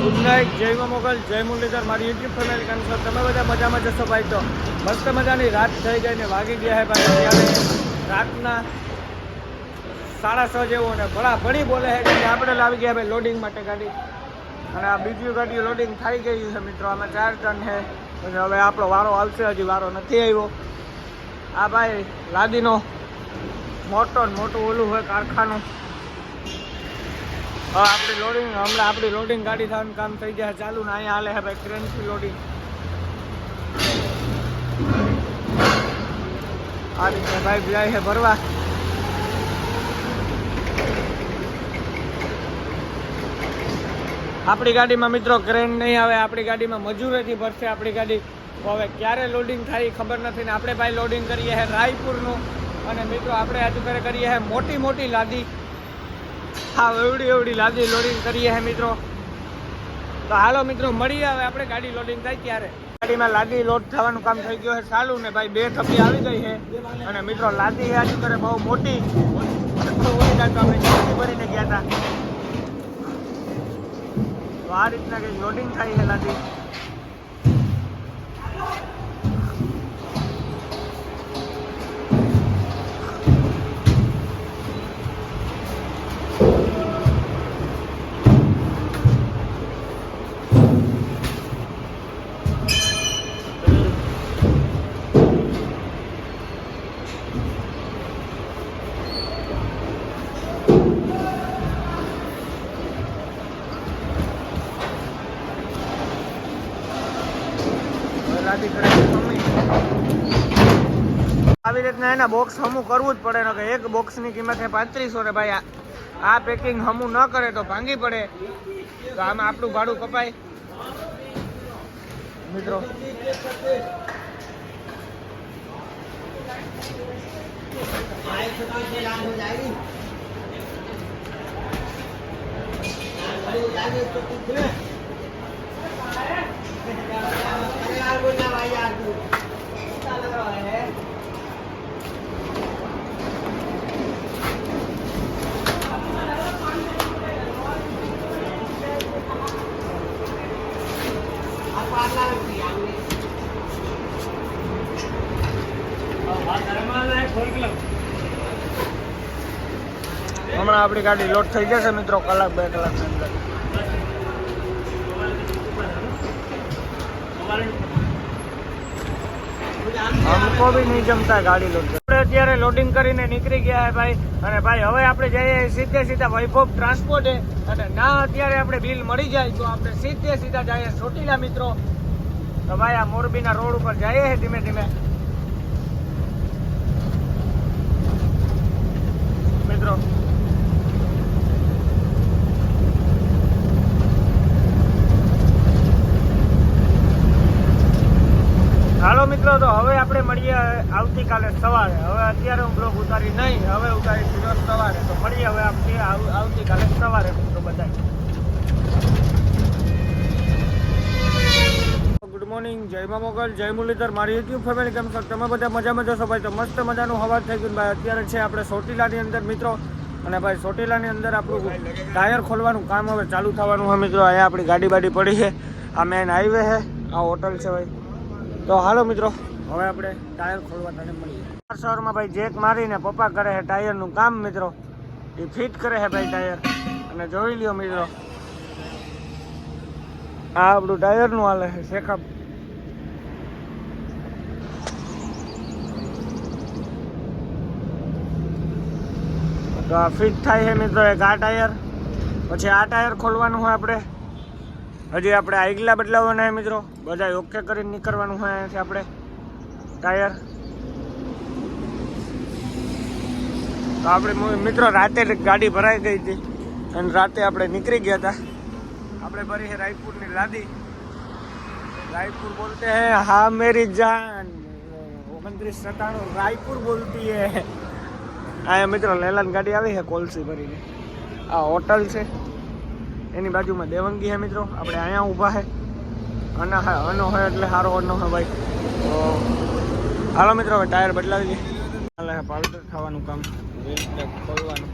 Good night, જય મોગલ, જય મુરલીધર, મારી યુટ્યુબ ફેમિલી છો? તમે બધા મજામાં જશો ભાઈ તો? મસ્ત મજાની રાત થઈ ગઈ ને વાગી ગયા હે ભાઈ, અત્યારે રાતના સાડા છ જેવું અને ભલા ભણી બોલે છે કે આપણે લાવી ગયા ભાઈ લોડિંગ માટે ગાડી. અને આ બીજી ગાડી લોડિંગ થઈ ગઈ છે મિત્રો, આમાં ચાર ટન છે. અને હવે આપણો વારો આવશે, હજી વારો નથી આવ્યો. આ ભાઈ લાદીનો મોટો મોટું ઓલું હોય કારખાનું. હા, આપણી લોડિંગ હમણાં આપણી લોડિંગ ગાડી થવાનું કામ થઈ જાય ચાલુ ને અહીંયા હાલે છે ભાઈ ક્રેનથી લોડિંગ આ રીતે ભાઈ જાય છે ભરવા. આપણી ગાડીમાં મિત્રો ક્રેન નહીં આવે, આપણી ગાડીમાં મજૂરેથી ભરશે આપણી ગાડી. હવે ક્યારે લોડિંગ થાય ખબર નથી ને આપણે ભાઈ લોડિંગ કરીએ છીએ રાયપુરનું. અને મિત્રો, આપણે આજુ કરે કરીએ છીએ મોટી મોટી લાદી. હા, એવડી એવડી લાદી લોડિંગ કરીએ હે મિત્રો. તો હાલો મિત્રો, મળીએ હવે આપણે ગાડી લોડિંગ થાય ત્યારે. ગાડીમાં લાદી લોડ થવાનું કામ થઈ ગયું છે ચાલુ ને ભાઈ બે થપી આવી ગઈ છે. અને મિત્રો, લાદી આજુ કરે બહુ મોટી. આપણે જલ્દી ભરીને ગયા હતા. તો આ રીતના કંઈક લોડિંગ થાય છે લાદી. આવી રીતના એના બોક્સ હમું કરવું જ પડે, ને કે એક બોક્સની કિંમત છે પાંત્રીસો ને ભાઈ આ- પેકિંગ હમું ન કરે તો ભાંગી પડે. તો આમાં આપણું ભાડું કપાય. મિત્રો. હમણાં આપણી ગાડી લોડ થઈ જશે મિત્રો કલાક બે કલાકની અંદર. हमको भी नहीं जमता गाड़ी लोड આપણે અત્યારે લોડિંગ કરીને નીકળી ગયા હે ભાઈ અને ભાઈ હવે આપણે જઈએ સીધે સીધા વૈભવ ટ્રાન્સપોર્ટ અને ના અત્યારે આપણે બિલ મળી જાય તો આપણે સીધે સીધા જઈએ ચોટીલા મિત્રો તો ભાઈ આ મોરબીના રોડ ઉપર જઈએ છે ધીમે ધીમે મિત્રો, તો હવે આપણે મળીએ આવતીકાલે સવારે. હવે અત્યારે હું બ્લોગ ઉતારી નહીં, હવે ઉતારી રોજ સવારે. તો મળીએ હવે આપણે આવ- આવતીકાલે સવારે, મિત્રો બધા ગુડ મોર્નિંગ જય મા મોગલ, જય મુરલીધર. મારી યુટ્યુબ ફેમિલી કેમ છો? તમે બધા મજામાં જશો ભાઈ, તો મસ્ત મજાનું હવા થઈ ગયું ભાઈ. અત્યારે છે આપણે સોટીલાની અંદર, મિત્રો. અને ભાઈ સોટીલાની અંદર આપણું ટાયર ખોલવાનું કામ હવે ચાલુ થવાનું હોય મિત્રો. અહીંયા આપણી ગાડી બાડી પડી છે. આ મેન હાઈવે છે. આ હોટલ છે, ભાઈ. તો હાલો મિત્રો. હવે આપણે ટાયર ખોલવા તને મળીએ. શહેરમાં ભાઈ જેક મારીને પપ્પા કરે છે ટાયરનું કામ મિત્રો. એ ફિટ કરે છે ભાઈ ટાયર. અને જોઈ લ્યો મિત્રો. આ આપણું ટાયરનું હાલે છે શેખા તો આ ફિટ થાય છે મિત્રો એક આ ટાયર. પછી આ ટાયર ખોલવાનું હોય આપણે. હજી આપણે આગલા બદલાવવાના હે મિત્રો. બધા ઓકે કરી નીકળવાનું હોય અહીંયાથી આપણે. ટાયર તો આપણે મિત્રો, રાતે ગાડી ભરાઈ ગઈ હતી. અને રાતે આપણે નીકળી ગયા હતા. આપણે ભરી છે રાયપુરની લાદી. રાયપુર બોલતે હે, હા, મેરી જાન. ઓગણત્રીસ સત્તાણું, રાયપુર બોલતી હે. આ મિત્રો, લેલાન ગાડી આવી છે કોલસી ભરીને. આ હોટલ છે. એની બાજુમાં દેવંગી હે મિત્રો. આપણે અહીંયા ઊભા હે અના હા અનો હોય એટલે સારો અનો હોય ભાઈ. તો હાલો મિત્રો, હવે ટાયર બદલાવી દઈએ. પાવડર થવાનું કામ. ખોલવાનું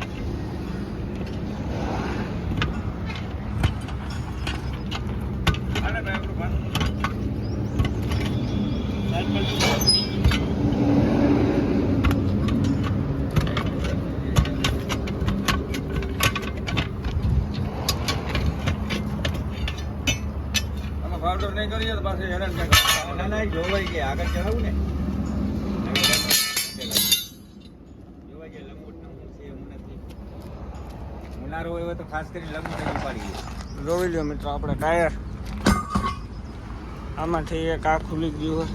આમાં પાવડર કરીએ હેરાન જોવાઈ ગયા આગળ ચડાવું ને. જોવાઈ ગયા લંગોટ ઉનાળો હોય તો ખાસ કરીને લંગોટ ઉપાડી જોઈ લો મિત્રો આપણે ટાયર. આમાંથી એક આ ખુલી ગયું હોય.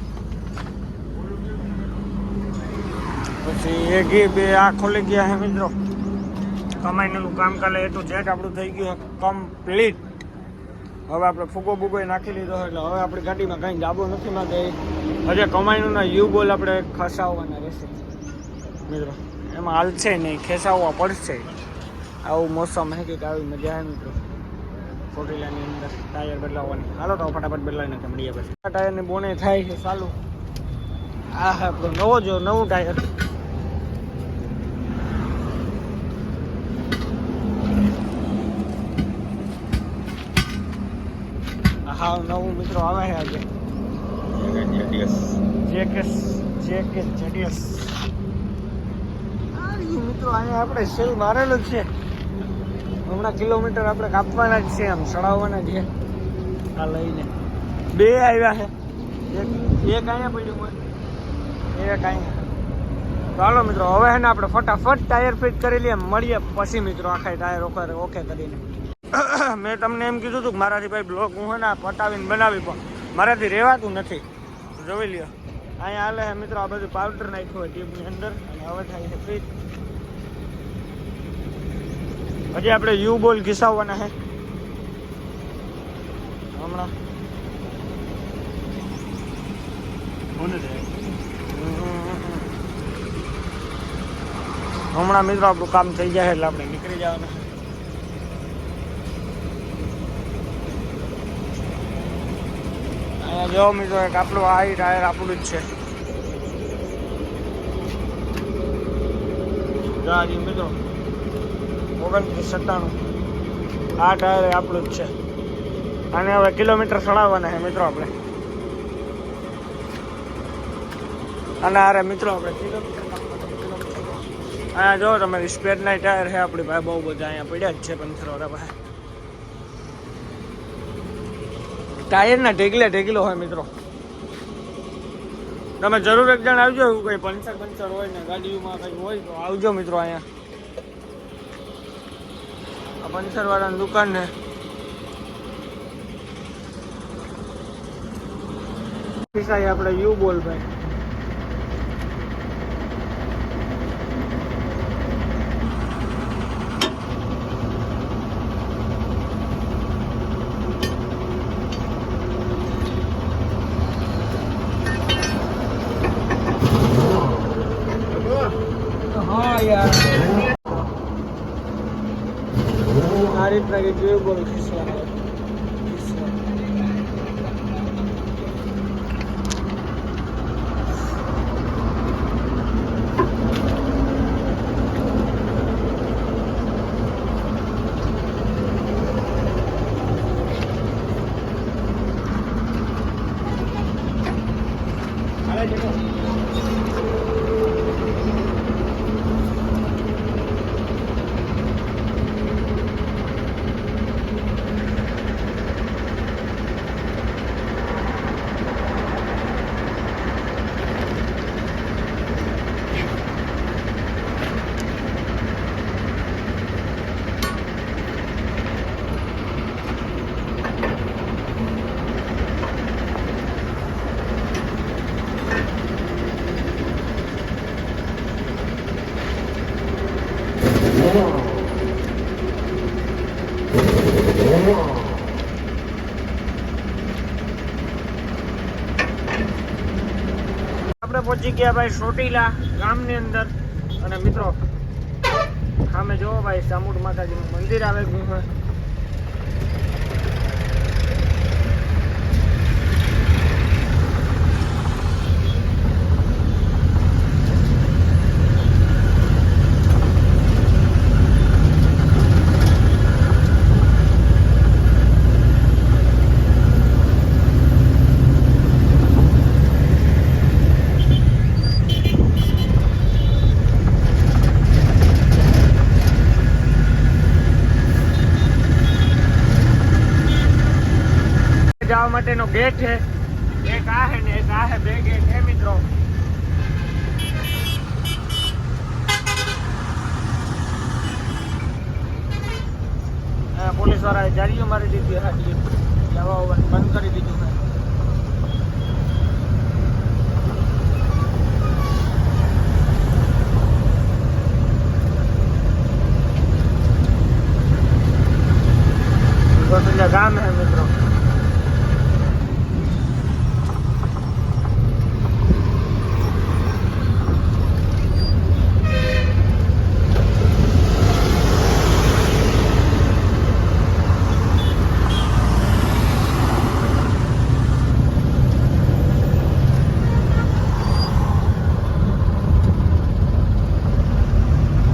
પછી એક એ બે આ ખુલી ગયા છે મિત્રો. કમાઈનું કામ કાલે એટલું જેટ આપણું થઈ ગયું કમ્પ્લીટ હવે આપણે ફૂગો ભૂગો નાખી લીધો એટલે હવે આપણી ગાડીમાં કંઈ ડાબો નથી માં હજે કમાઈનું યુ બોલ આપણે ખસાવવાના રહેશે. મિત્રો, એમાં હાલશે નહીં, ખેસાવવા પડશે. આવું મોસમ હે કે આવી મજા આવે મિત્રો. ચોટીલાની અંદર ટાયર બદલાવવાની. હાલો તો ફટાફટ બદલાવી નાખે મળીએ પછી. ટાયરની બોને થાય છે, ચાલુ. આ હા નવો જો નવું ટાયર. હા નવું મિત્રો આવે છે આજે. જેકેસ જેકેસ જેડીએસ મિત્રો, અહીંયા આપણે સેલ મારેલો જ છે. હમણાં કિલોમીટર આપણે કાપવાના જ છે, આમ ચડાવવાના છે. આ લઈને. બે આવ્યા છે. એક અહીંયા પડ્યું હોય. એક અહીંયા. ચાલો મિત્રો, હવે ને આપણે ફટાફટ ટાયર ફિટ કરી લઈએ, મળીએ પછી મિત્રો આખા ટાયર ઓકે ઓકે કરીને. મેં તમને એમ કીધું હતું કે મારાથી ભાઈ બ્લોગ હું ને પટાવીને બનાવી પણ મારાથી રહેવાતું નથી. જોઈ લ્યો. અહીંયા હાલે છે મિત્રો આ બધું પાવડર નાખ્યું હોય ટ્યુબની અંદર અને હવે થાય છે ફ્રીજ હજી આપણે યુ બોલ ઘીસાવવાના છે. હમણાં. હમણાં મિત્રો આપણું કામ થઈ જાય એટલે આપણે નીકળી જવાના. અહીંયા જો મિત્રો, એક આપણું આ ટાયર આપણું જ છે. ગાડી મિત્રો. ઓગણત્રીસ સત્તાણું. આ ટાયર આપણું જ છે. અને હવે કિલોમીટર ચડાવવાના છે મિત્રો આપણે. અને અરે મિત્રો આપણે અહીંયા જો તમે સ્પેરના ટાયર છે, આપણી ભાઈ બહુ બધા અહીંયા પડ્યા જ છે પંથરવાળા પાસે ટાયરના ઢેકલે ઢેકલો હોય મિત્રો. તમે જરૂર એક જણ આવજો એવું કંઈ પંચર પંચર હોય ને ગાડીઓમાં કંઈ હોય તો આવજો મિત્રો અહીંયા. આ પંચર વાળાની દુકાન ને. આપણે યુ બોલ ભાઈ હા યાર આ રીતના કે જોયું બોલ ખીસવા આપણે પહોંચી ગયા ભાઈ ચોટીલા ગામની અંદર. અને મિત્રો, સામે જોવો ભાઈ, ચામુંડ માતાજીનું મંદિર આવે ગયું માટેનો ગેટ છે. એક આ હે ને એક આ હે, બે ગેટ છે મિત્રો. પોલીસ વાળાએ જારીઓ મારી દીધી હાટી જવા બંધ કરી દીધું મેં. ગામ હે મિત્રો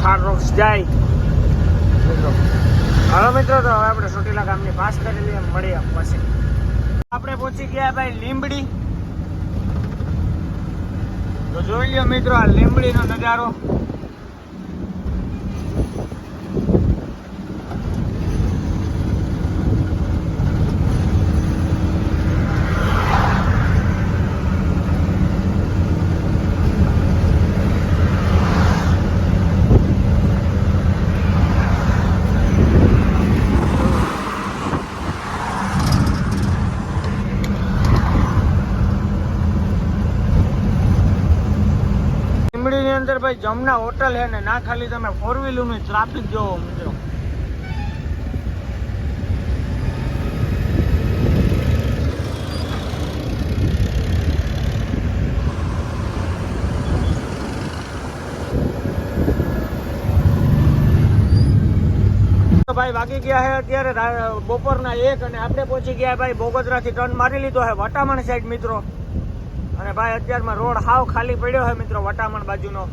થાર રોક્સ જાય મિત્રો હવે મિત્રો, તો હવે આપણે ચોટીલા ગામની પાસ કરી લઈએ મળીએ પછી. આપણે પહોંચી ગયા ભાઈ લીંબડી. તો જોઈ લો મિત્રો, આ લીંબડીનો નજારો લીંબડીની અંદર ભાઈ જમના હોટલ હે ને, ના ખાલી તમે ફોર વ્હીલરનું ટ્રાફિક જોવો મિત્રો ભાઈ વાગી ગયા છે અત્યારે બપોરના એક અને આપણે પહોંચી ગયા ભાઈ બોગોદરાથી ટર્ન મારી લીધો છે વટામણ સાઈડ મિત્રો. અને ભાઈ અત્યારમાં રોડ હાવ ખાલી પડ્યો છે મિત્રો, વટામણ બાજુનો.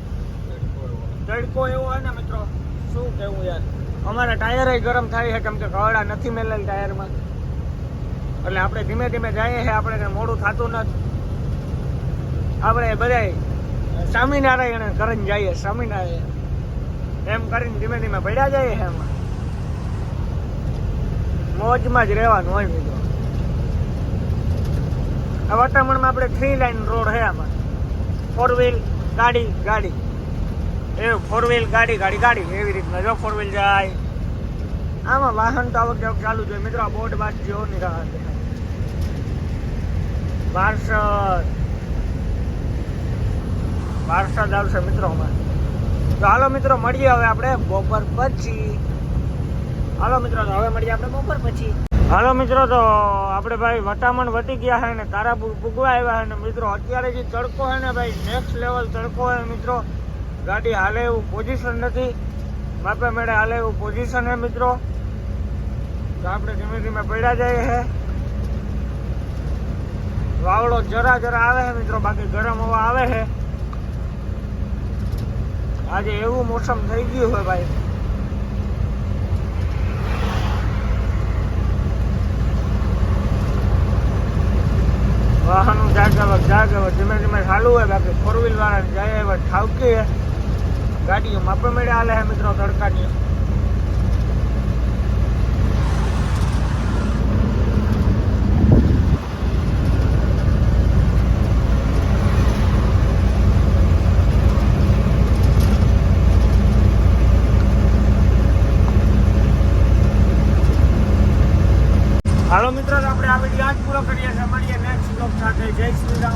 તડકો એવો હોય ને મિત્રો, શું કેવું યાર? અમારા ટાયર ગરમ થાય છે, કેમ કે કવાડા નથી મેલેલ ટાયરમાં. એટલે આપણે ધીમે ધીમે જઈએ છે આપણે કંઈ મોડું થતું નથી. આપણે બધાય સ્વામિનારાયણ કરીને જઈએ, સ્વામિનારાયણ. એમ કરીને ધીમે ધીમે પડ્યા જઈએ છીએ એમાં. મોજમાં જ રહેવાનું હોય, મિત્રો. આ વટામણમાં આપણે થ્રી લાઈન રોડ છે આમાં. ફોર વ્હીલ ગાડી ગાડી. એ ફોર વ્હીલ ગાડી ગાડી ગાડી. એવી રીતના જો ફોર વ્હીલ જાય. આમાં વાહન તો આવક જાવક ચાલુ જોઈએ મિત્રો, આ બોર્ડ બાદ જેવો ની રાહ દેખાય. બારસદ બારસદ આવશે મિત્રો હાલો મિત્રો, મળીએ હવે આપણે બપોર પછી. હાલો મિત્રો, તો હવે મળીએ આપણે બપોર પછી. હાલો મિત્રો, તો આપણે ભાઈ વટામણ વટી ગયા છે ને, તારાપુર પૂગવા આવ્યા છે ને, મિત્રો. અત્યારે જે તડકો છે ને ભાઈ નેક્સ્ટ લેવલ તડકો છે મિત્રો. ગાડી હાલે એવું પોઝિશન નથી. માપે મેળે હાલે એવું પોઝિશન હે મિત્રો. તો આપણે ધીમે ધીમે પડ્યા જઈએ છે વાવડો જરા જરા આવે છે મિત્રો, બાકી ગરમ હવા આવે છે આજે એવું મોસમ થઈ ગયું હોય ભાઈ. વાહનો જાગે જાગે ધીમે ધીમે ચાલુ હોય બાકી ફોર વ્હીલ વાળા જાય એવા ઠાવકી હે. ગાડીઓ માપે મેળે હાલે હે મિત્રો તડકાની હાલો મિત્રો, તો આપણે આ વીડિયો આજ પૂરો કરીએ છીએ. મળીએ નેક્સ્ટ બ્લોગ સાથે. જય શ્રી રામ. ભાઈ